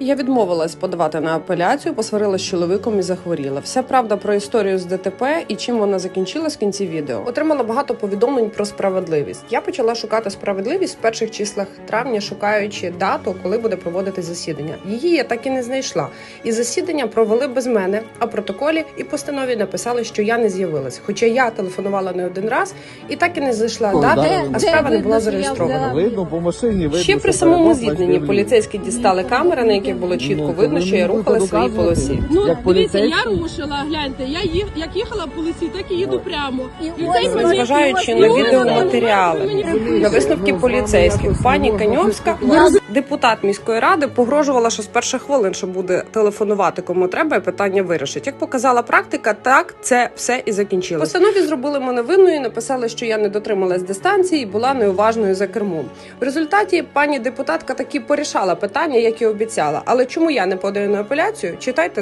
Я відмовилась подавати на апеляцію, посварила з чоловіком і захворіла. Вся правда про історію з ДТП і чим вона закінчилась в кінці відео. Отримала багато повідомлень про справедливість. Я почала шукати справедливість в перших числах травня, шукаючи дату, коли буде проводити засідання. Її я так і не знайшла. І засідання провели без мене. А протоколі і постанові написали, що я не з'явилась. Хоча я телефонувала не один раз і так і не зайшла О, дати, де- а де справа не була зареєстрована. Видно по машині, видно. Ще при самому значить, поліцейські дістали камери, на яких було чітко Ну, видно, що я рухала свої полосі. Ну, Як дивіться, я рушила, гляньте, я їх, як їхала по лисі, так і їду прямо. Незважаючи і на відеоматеріали, на висновки поліцейських, пані Каньовська, депутат міської ради, погрожувала, що з перших хвилин, що буде телефонувати кому треба, і питання вирішить. Як показала практика, так це все і закінчилось. Постанові зробили мене винною, написали, що я не дотрималась дистанції і була неуважною за кермом. В результаті пані депутатка таки порішала питання, як і обіцяла. Але чому я не подаю на апеляцію? Читайте.